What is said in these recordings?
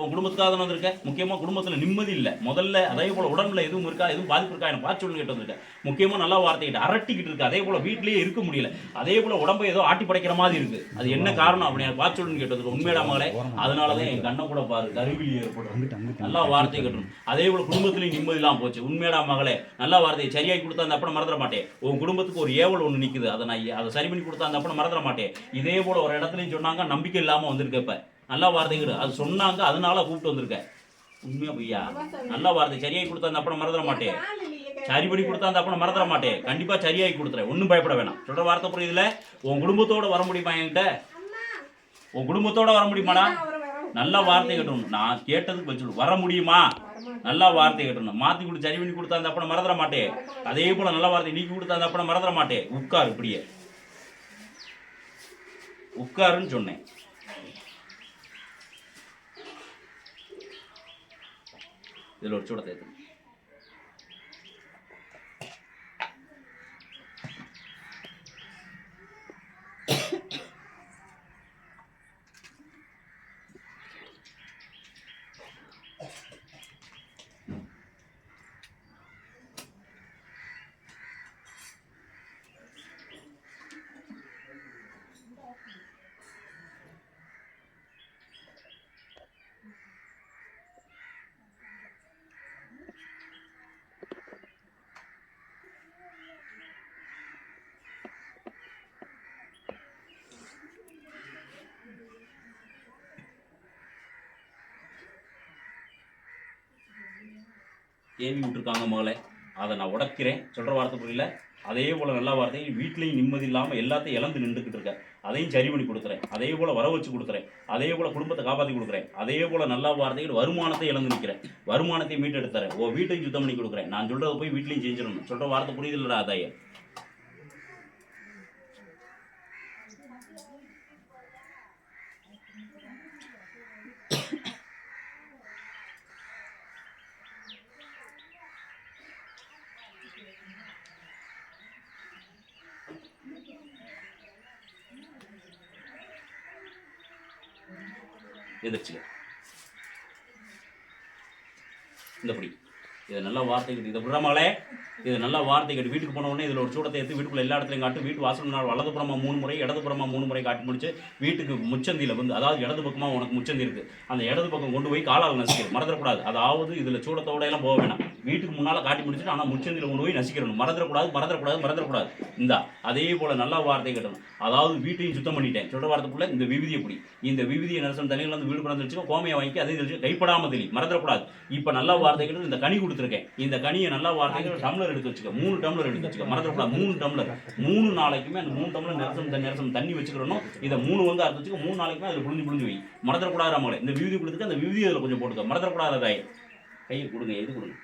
உன் குடும்பத்துக்காக தானே வந்திருக்கேன் முக்கியமாக குடும்பத்தில் நிம்மதி இல்லை. முதல்ல அதே போல் உடம்புல எதுவும் இருக்கா எதுவும் பாதிப்பு இருக்கா எனக்கு பார்த்து சொல்லு கேட்டு வந்திருக்கேன் முக்கியமாக நல்லா வார்த்தைகிட்ட அரட்டிக்கிட்டு இருக்கு. அதே போல் வீட்டிலேயே இருக்க முடியல. அதே போல் உடம்பை ஏதோ ஆட்டி படைக்கிற மாதிரி இருக்கு. அது என்ன காரணம் அப்படி எனக்கு பார்த்து சொல்லுன்னு கேட்டு வந்திருக்கேன் உண்மையிடா மகளே அதனால தான் என் கண்ணை கூட பாரு. கருவிலி ஏற்படும். நல்லா வார்த்தை கட்டணும் அதே போல் குடும்பத்துலையும் நிம்மதி இல்லாம போச்சு. உண்மையடா மகளே நல்லா வார்த்தையை சரியாகி கொடுத்தா அந்த அப்படம் மறந்துட மாட்டேன். உன் குடும்பத்துக்கு ஒரு ஏவல் ஒன்று நிக்குது. அதை நான் அதை சரி பண்ணி கொடுத்தா அந்த அப்படம் மறந்துட மாட்டேன். இதே போல ஒரு இடத்துலையும் சொன்னாங்க நம்பிக்கை இல்லாம வந்திருக்க இப்ப. நல்லா வார்த்தைகள் அது சொன்னாங்க அதனால கூப்பிட்டு வந்திருக்க. உண்மையா பொய்யா? நல்ல வார்த்தை. சரியாகி கொடுத்தா அந்த அப்படம் மறந்துட மாட்டேன் சரி பண்ணி கொடுத்தா அந்த அப்படம் மறந்துட மாட்டேன் கண்டிப்பா சரியாகி கொடுத்துறேன். ஒன்றும் பயப்பட வேணாம். சொல்ற வார்த்தை புரியுதுல உன் குடும்பத்தோட வர முடியுமா என்கிட்ட? உன் குடும்பத்தோட வர முடியுமாடா? நல்ல வார்த்தை கட்டணும். நான் கேட்டதுக்கு வச்சு வர முடியுமா? நல்லா வார்த்தை கட்டணும். மாத்தி கொடுத்து சரி பண்ணி கொடுத்தா அந்த அப்படம் மறந்துட மாட்டேன் அதே போல நல்ல வார்த்தை நீக்கி கொடுத்தா அந்த அப்படம் மறந்துட மாட்டேன் உட்கார் இப்படியே. உட்காருன்னு சொன்னேன். இதுல ஒரு சூடத்தை ஏவி விட்டுருக்காங்க மகளே. அதை நான் உடைக்கிறேன். சொல்கிற வார்த்தை புரியல? அதே போல் நல்ல வார்த்தையும் வீட்லேயும் நிம்மதி இல்லாமல் எல்லாத்தையும் இழந்து நின்றுக்கிட்டு இருக்கேன் அதையும் சரி பண்ணி கொடுக்குறேன். அதே போல் வர வச்சு கொடுக்குறேன். அதே போல் குடும்பத்தை காப்பாற்றி கொடுக்குறேன். அதே போல் நல்ல வார்த்தைகள் வருமானத்தை இழந்து நிற்கிறேன் வருமானத்தை மீட்டு தரேன் ஓ வீட்டையும் சுத்தம் பண்ணி கொடுக்குறேன். நான் சொல்கிறத போய் வீட்லேயும் செஞ்சிடணும். சொல்கிற வார்த்தை புரியுதில்லடா அதையே எதிர்ச்சிகள். இந்த படி. இது நல்ல வார்த்தை இதை விடுறமாலே இது நல்ல வார்த்தை கட்டு வீட்டுக்கு போன உடனே இதில் ஒரு சூடத்தை எடுத்து வீட்டுக்குள்ள எல்லா இடத்துலையும் காட்டு வீட்டு வாசல் முன்னால் வலதுபுறமா மூணு முறை இடதுபுறமா மூணு முறை காட்டி முடிச்சு வீட்டுக்கு முச்சந்தியில் வந்து அதாவது இடது பக்கமாக உனக்கு முச்சந்தி இருக்குது அந்த இடது பக்கம் கொண்டு போய் காலால் நசிக்கணும் மறந்துடக்கூடாது. அதாவது இதில் சூடத்தோட எல்லாம் போக வேணாம். வீட்டுக்கு முன்னால் காட்டி முடிச்சுட்டு ஆனால் முச்சந்தியில் கொண்டு போய் நசிக்கிறணும். மறந்துடக்கூடாது மறந்துடக்கூடாது மறந்துடக்கூடாது. இந்தா அதே போல் நல்ல வார்த்தை கட்டணும். அதாவது வீட்டையும் சுத்தம் பண்ணிட்டேன். சொல்கிற வார்த்தைக்குள்ள இந்த விபதி பிடி. இந்த விபதியை நரசன் தண்ணியில் வந்து வீடு பிறந்து வச்சுக்கோ கோமையை வாங்கி அதை தெரிஞ்சு கைப்படாம தெளி மறந்துடக்கூடாது. இப்போ நல்ல வார்த்தைகள் இந்த கனி கொடுத்துருக்கேன். இந்த கனியை நல்ல வார்த்தைகள் டம்ளர் எடுத்து வச்சுக்க மூணு டம்ளர் எடுத்து வச்சுக்க மறந்துடக்கூடாது. மூணு டம்ளர். மூணு நாளைக்குமே அந்த மூணு டம்ளர் நிரசம் தண்ணி நிரசம் தண்ணி வச்சுக்கிறணும் இதை மூணு வந்து அறுத்து வச்சுக்க மூணு நாளைக்குமே அதில் புழிஞ்சு புழிஞ்சு வை மறந்துடக்கூடாது நம்மளே இந்த விபதி கொடுத்துட்டு அந்த விபதி அதில் கொஞ்சம் போட்டுக்க. மறந்துடக்கூடாத கையை கொடுங்க எது கொடுங்க?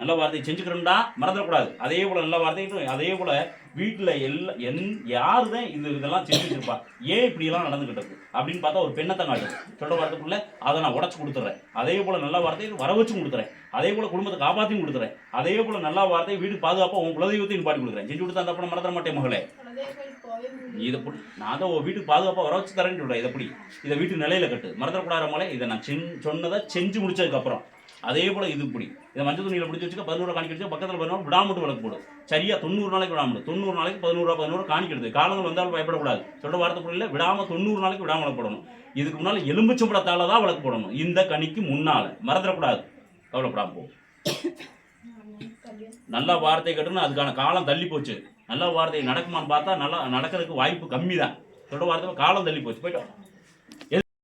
நல்ல வார்த்தை செஞ்சுக்கிறோம்டா மறந்துடக்கூடாது. அதே போல் நல்ல வார்த்தை அதே போல் வீட்டில் எல்லா என் யார் தான் இது இதெல்லாம் செஞ்சுருப்பா ஏன் இப்படியெல்லாம் நடந்துகிட்டு இருக்கு? அப்படின்னு பார்த்தா ஒரு பெண்ணத்தை காட்டு சொல்ற வார்த்தைக்குள்ளே அதை நான் உடச்சி கொடுத்துட்றேன் அதே போல் நல்ல வார்த்தையை வர வச்சு கொடுத்துறேன். அதே போல குடும்பத்தை காப்பாற்றியும் கொடுத்துறேன். அதே போல நல்ல வார்த்தை வீடு பாதுகாப்பாக உன் குலதெய்வத்தையும் பாட்டி கொடுக்குறேன். செஞ்சு கொடுத்தா அந்த அப்புறம் மறந்துட மாட்டேன் மகளே. இதை நான் தான் உன் வீட்டுக்கு பாதுகாப்பாக வர வச்சு தரேன்னு சொல்கிறேன் இதை புடி இதை வீட்டு நிலையில கட்டு. மறந்துடக்கூடாத மகளே. இதை நான் சென் சொன்னதை செஞ்சு முடிச்சதுக்கப்புறம் அதே போல் இது இப்படி. இதை மஞ்சள் துணியில் பிடிச்சி வச்சுக்க பதினோரு காணிக்க வச்சு பக்கத்தில் பதினோரு விடாமட்டு விளக்கு போடும். சரியா தொண்ணூறு நாளைக்கு விடாமல் தொண்ணூறு நாளைக்கு பதினோரு பதினோரு காணிக்கிறது. காலங்கள் வந்தாலும் பயப்படக்கூடாது. சொல்ற வார்த்தை புரியல? விடாம தொண்ணூறு நாளைக்கு விடாம விளக்கு போடணும். இதுக்கு முன்னால் எலும்புச்சம்படத்தால தான் விளக்கு போடணும். இந்த கனிக்கு முன்னால். மறந்துடக்கூடாது. கவலைப்படாம போ. நல்ல வார்த்தை கட்டுன்னு அதுக்கான காலம் தள்ளி போச்சு. நல்ல வார்த்தை நடக்குமான்னு பார்த்தா நல்லா நடக்கிறதுக்கு வாய்ப்பு கம்மி தான் சொல்கிற வார்த்தை காலம் தள்ளி போச்சு. போயிட்டோம்.